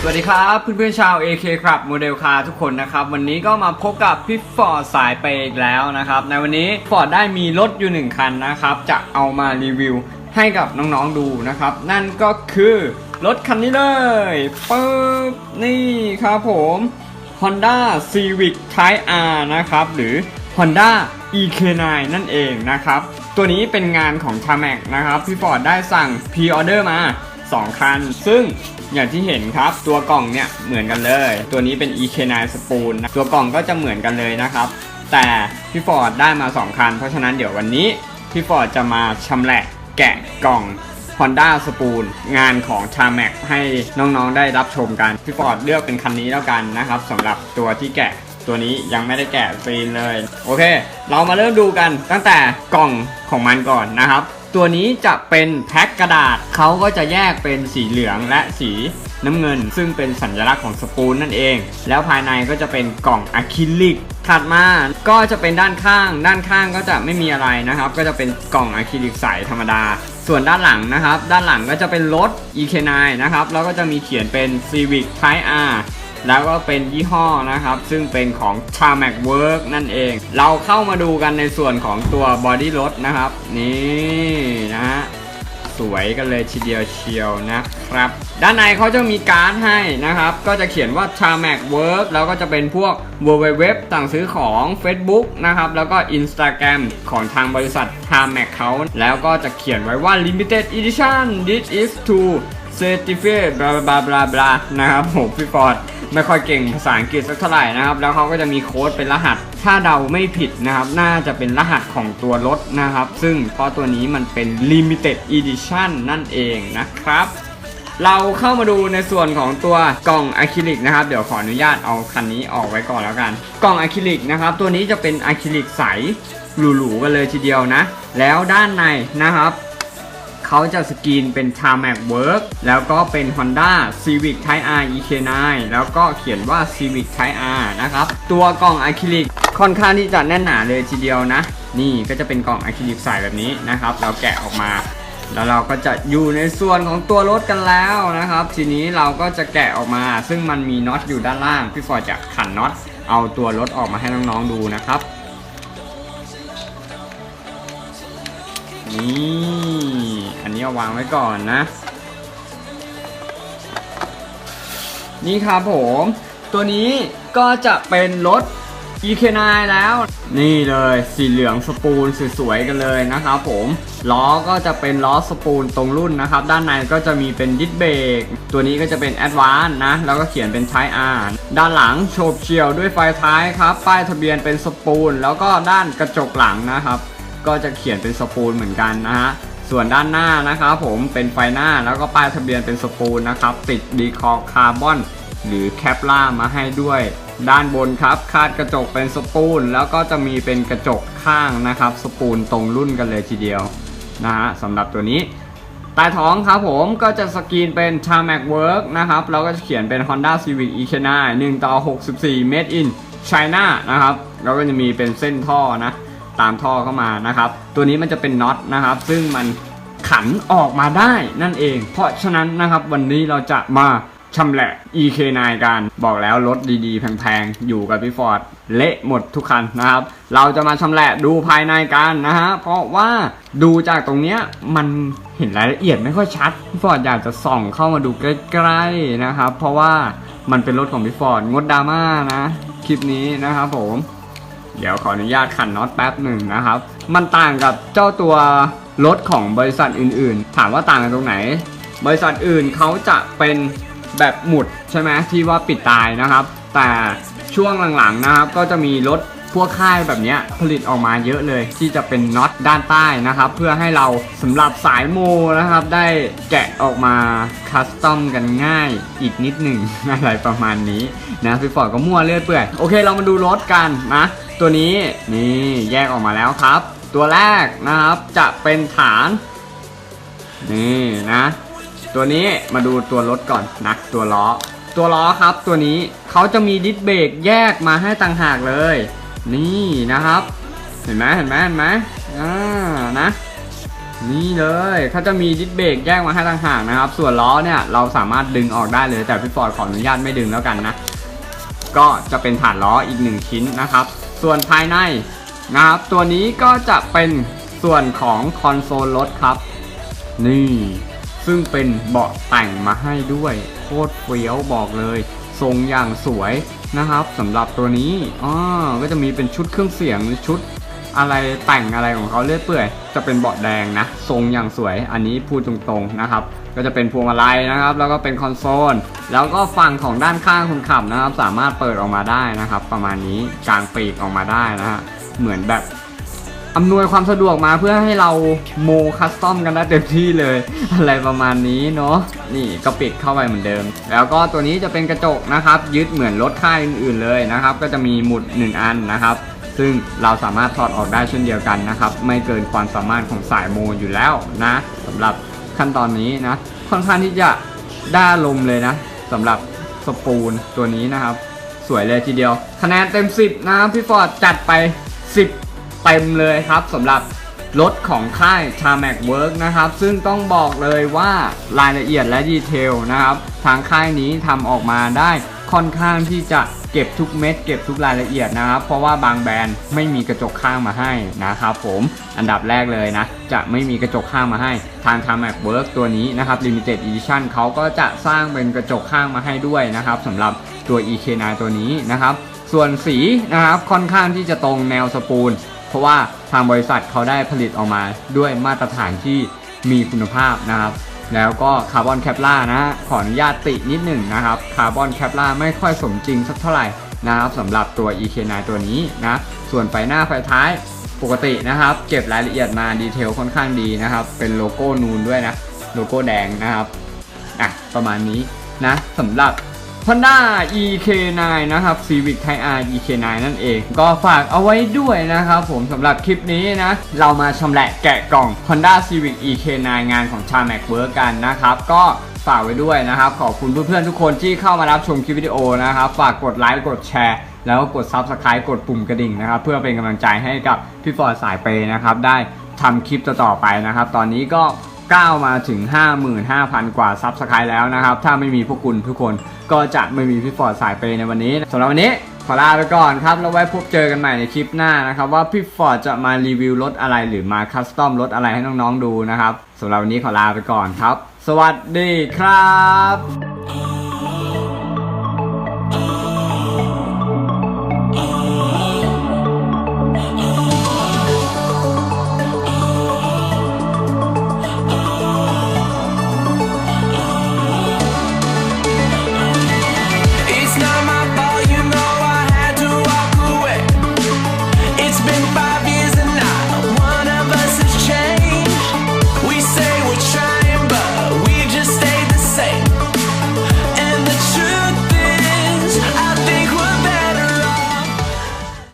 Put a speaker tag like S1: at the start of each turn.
S1: สวัสดีครับเพื่อนๆชาว AK ครับโมเดลคาร์ทุกคนนะครับวันนี้ก็มาพบกับพี่ฟอร์ดสายไปอีกแล้วนะครับในวันนี้ฟอร์ดได้มีรถอยู่หนึ่งคันนะครับจะเอามารีวิวให้กับน้องๆดูนะครับนั่นก็คือ รถคันนี้เลยปึ๊บนี่ครับผม Honda Civic Type R นะครับ หรือ Honda EK9 นั่นเองนะครับ ตัวนี้เป็นงานของ t a m a c นะครับ พี่ฟอร์ดได้สั่งพ r ออเดอร์มา 2 คัน ซึ่งอย่างที่เห็นครับ ตัวกล่องเนี่ยเหมือนกันเลย ตัวนี้เป็น EK9 Spoon นะตัวกล่องก็จะเหมือนกันเลยนะครับ แต่พี่ฟอร์ดได้มา 2 คัน เพราะฉะนั้นเดี๋ยววันนี้พี่ฟอร์ดจะมาชำแหละแกะกล่อง Honda Spoon งานของ t a m a c ให้น้องๆได้รับชมกัน พี่ฟอร์ดเลือกเป็นคันนี้แล้วกันนะครับสำหรับตัวที่แกะตัวนี้ยังไม่ได้แกะซีนเลย โอเค เรามาเริ่มดูกันตั้งแต่กล่องของมันก่อนนะครับ ตัวนี้จะเป็นแพ็คกระดาษเขาก็จะแยกเป็นสีเหลืองและสีน้ำเงิน ซึ่งเป็นสัญลักษณ์ของสปูนนั่นเอง แล้วภายในก็จะเป็นกล่องอะคริลิกถัดมาก็จะเป็นด้านข้าง ด้านข้างก็จะไม่มีอะไรนะครับ ก็จะเป็นกล่องอะคริลิกใสธรรมดา ส่วนด้านหลังนะครับ ด้านหลังก็จะเป็นรถ EK9 นะครับแล้วก็จะมีเขียนเป็น Civic Type R แล้วก็เป็นยี่ห้อนะครับ ซึ่งเป็นของ c h a m a c Work นั่นเอง เราเข้ามาดูกันในส่วนของตัวบอดี้รถนะครับ นี่นะฮะ สวยกันเลยทีเดียวเชียวนะครับ ด้านในเขาจะมีการ์ดให้นะครับ ก็จะเขียนว่า c h a m a c Work แล้วก็จะเป็นพวก w w w ต่างซื้อของ Facebook นะครับ แล้วก็ Instagram ของทางบริษัท c h a m a c เขา แล้วก็จะเขียนไว้ว่า Limited Edition this is to certificate บลาบลาบลาบลานะครับผมพี่ฟอร์ด ไม่ค่อยเก่งภาษาอังกฤษสักเท่าไหร่นะครับ แล้วเขาก็จะมีโค้ดเป็นรหัส ถ้าเดาไม่ผิดนะครับ น่าจะเป็นรหัสของตัวรถนะครับ ซึ่งเพราะตัวนี้มันเป็น limited edition นั่นเองนะครับเราเข้ามาดูในส่วนของตัวกล่องอะคริลิกนะครับ เดี๋ยวขออนุญาตเอาคันนี้ออกไว้ก่อนแล้วกัน กล่องอะคริลิกนะครับ ตัวนี้จะเป็นอะคริลิกใสหรูๆกันเลยทีเดียวนะ แล้วด้านในนะครับ เขาจะสกรีนเป็น t a m a c Work แล้วก็เป็น Honda Civic Type R EK9 แล้วก็เขียนว่า Civic Type R นะครับ ตัวกล่องอะคริลิกค่อนข้างที่จะแน่นหนาเลยทีเดียวนะ นี่ก็จะเป็นกล่องอะคริลิกใสแบบนี้นะครับ เราแกะออกมา แล้วเราก็จะอยู่ในส่วนของตัวรถกันแล้วนะครับ ทีนี้เราก็จะแกะออกมา ซึ่งมันมีน็อตอยู่ด้านล่าง พี่ฟอร์จะขันน็อตเอาตัวรถออกมาให้น้องๆดูนะครับนี่ อันนี้เอาวางไว้ก่อนนะ นี่ครับผม ตัวนี้ก็จะเป็นรถ EK9 แล้ว นี่เลยสีเหลืองสปูนสวยๆกันเลยนะครับผมล้อก็จะเป็นล้อสปูนตรงรุ่นนะครับ ด้านในก็จะมีเป็นดิสเบรกตัวนี้ก็จะเป็น a d v a n c e นะ แล้วก็เขียนเป็น Type R ด้านหลังโฉบเฉี่ยวด้วยไฟท้ายครับ ป้ายทะเบียนเป็นสปูน แล้วก็ด้านกระจกหลังนะครับ ก็จะเขียนเป็นสปูนเหมือนกันนะฮะ ส่วนด้านหน้านะครับผมเป็นไฟหน้าแล้วก็ป้ายทะเบียนเป็นสปูนนะครับ ติดดีคอคาร์บอนหรือแคปล่ามาให้ด้วย ด้านบนครับ คาดกระจกเป็นสปูนแล้วก็จะมีเป็นกระจกข้างนะครับ สปูนตรงรุ่นกันเลยทีเดียวนะฮะสำหรับตัวนี้ใต้ท้องครับผมก็จะสกรีนเป็น t a m a c Work นะครับแล้วก็จะเขียนเป็น Honda Civic EK9 1ต่อ64 Made in China นะครับแล้วก็จะมีเป็นเส้นท่อนะ ตามท่อเข้ามานะครับ ตัวนี้มันจะเป็นน็อตนะครับ ซึ่งมันขันออกมาได้นั่นเอง เพราะฉะนั้นนะครับวันนี้เราจะมาชำแหละ EK9 กันบอกแล้วรถดีๆ แพงๆ อยู่กับพี่ฟอร์ดเละหมดทุกคันนะครับ เราจะมาชำแหละดูภายในกันนะฮะ เพราะว่าดูจากตรงเนี้ยมันเห็นรายละเอียดไม่ค่อยชัด พี่ฟอร์ดอยากจะส่องเข้ามาดูใกล้ๆนะครับ เพราะว่ามันเป็นรถของพี่ฟอร์ดงดดราม่านะ คลิปนี้นะครับผม เดี๋ยวขออนุญาตขันน็อตแป๊บหนึ่งนะครับ มันต่างกับเจ้าตัวรถของบริษัทอื่นๆ ถามว่าต่างกันตรงไหน บริษัทอื่นเขาจะเป็นแบบหมุดใช่ไหมที่ว่าปิดตายนะครับ แต่ช่วงหลังๆนะครับ ก็จะมีรถพวกค่ายแบบนี้ผลิตออกมาเยอะเลย ที่จะเป็นน็อตด้านใต้นะครับ เพื่อให้เราสำหรับสายโมนะครับ ได้แกะออกมาคัสตอมกันง่ายอีกนิดหนึ่งอะไรประมาณนี้นะพี่ฟอร์ดก็มั่วเลือดเปื่อยโอเคเรามาดูรถกันนะ ตัวนี้นี่แยกออกมาแล้วครับ ตัวแรกนะครับจะเป็นฐานนี่นะ ตัวนี้มาดูตัวรถก่อนนะตัวล้อ ตัวล้อครับตัวนี้เขาจะมีดิสเบรกแยกมาให้ต่างหากเลย นี่นะครับ เห็นไหมเห็นไหมเห็นไหมอ่านะนี่เลยเขาจะมีดิสเบรกแยกมาให้ต่างหากนะครับ ส่วนล้อเนี่ยเราสามารถดึงออกได้เลยแต่พี่ฟอร์ดขออนุญาตไม่ดึงแล้วกันนะ ก็จะเป็นฐานล้ออีกหนึ่งชิ้นนะครับ ส่วนภายในนะครับตัวนี้ก็จะเป็นส่วนของคอนโซลรถครับ นี่ซึ่งเป็นเบาะแต่งมาให้ด้วยโคตรเฟี้ยวบอกเลย ทรงอย่างสวยนะครับสำหรับตัวนี้อ๋อก็จะมีเป็นชุดเครื่องเสียงชุด อะไรแต่งอะไรของเขาเรื่อยเปื่อยจะเป็นเบาะแดงนะทรงอย่างสวยอันนี้พูดตรงๆนะครับ ก็จะเป็นพวงมาลัยนะครับ แล้วก็เป็นคอนโซลแล้วก็ฝั่งของด้านข้างคนขับนะครับ สามารถเปิดออกมาได้นะครับ ประมาณนี้กลางปีกออกมาได้นะฮะเหมือนแบบอำนวยความสะดวกมาเพื่อให้เราโมคัสตอมกันได้เต็มที่เลย อะไรประมาณนี้เนาะนี่ก็ปิดเข้าไปเหมือนเดิม แล้วก็ตัวนี้จะเป็นกระจกนะครับ ยึดเหมือนรถค่ายอื่นๆเลยนะครับ ก็จะมีหมุด 1 อันนะครับ ซึ่งเราสามารถถอดออกได้เช่นเดียวกันนะครับ ไม่เกินความสามารถของสายโมอยู่แล้วนะสำหรับขั้นตอนนี้นะค่อนข้างที่จะได้ลมเลยนะสำหรับสปูลตัวนี้นะครับ สวยเลยทีเดียว คะแนนเต็ม 10 นะพี่ฟอร์ดจัดไป 10 เต็มเลยครับสำหรับรถของค่าย c h a m a c Work นะครับ ซึ่งต้องบอกเลยว่ารายละเอียดและดีเทลนะครับ ทางค่ายนี้ทำออกมาได้ ค่อนข้างที่จะเก็บทุกเม็ดเก็บทุกรายละเอียดนะครับ เพราะว่าบางแบรนด์ไม่มีกระจกข้างมาให้นะครับผมอันดับแรกเลยนะ จะไม่มีกระจกข้างมาให้ ทาง c h a m a c Work ตัวนี้นะครับ Limited Edition เขาก็จะสร้างเป็นกระจกข้างมาให้ด้วยนะครับสำหรับตัว EK9 ตัวนี้นะครับ ส่วนสีนะครับค่อนข้างที่จะตรงแนวสปูลเพราะว่าทางบริษัทเขาได้ผลิตออกมาด้วยมาตรฐานที่มีคุณภาพนะครับ แล้วก็คาร์บอนแคปล่านะขออนุญาตตินิดหนึ่งนะครับคาร์บอนแคปล่าไม่ค่อยสมจริงสักเท่าไหร่นะครับสำหรับตัว EK9 ตัวนี้นะส่วนไฟหน้าไฟท้ายปกตินะครับ เก็บรายละเอียดมาดีเทลค่อนข้างดีนะครับ เป็นโลโก้นูนด้วยนะ โลโก้แดงนะครับอะประมาณนี้นะสำหรับ Honda EK9 นะครับ Civic Type R EK9 นั่นเอง ก็ฝากเอาไว้ด้วยนะครับผมสำหรับคลิปนี้นะ เรามาชำแหละแกะกล่อง Honda Civic EK9 งานของ c h a m a c Work กันนะครับ ก็ฝากไว้ด้วยนะครับ ขอบคุณเพื่อนๆทุกคนที่เข้ามารับชมคลิปวิดีโอนะครับ ฝากกดไลค์กดแชร์แล้วก็กด Subscribe กดปุ่มกระดิ่งนะครับ เพื่อเป็นกำลังใจให้กับพี่ฟอร์ดสายเปย์นะครับ ได้ทำคลิปต่อๆไปนะครับ ตอนนี้ก็ ก้าวมาถึง 55,000 กว่าซับสไครต์แล้วนะครับ ถ้าไม่มีพวกคุณทุกคนก็จะไม่มีพี่ฟอร์ดสายเปในวันนี้สำหรับวันนี้ขอลาไปก่อนครับแล้วไว้พบเจอกันใหม่ในคลิปหน้านะครับ ว่าพี่ฟอร์ดจะมารีวิวรถอะไรหรือมาคัสตอมรถอะไรให้น้องๆดูนะครับสำหรับวันนี้ขอลาไปก่อนครับ สวัสดีครับ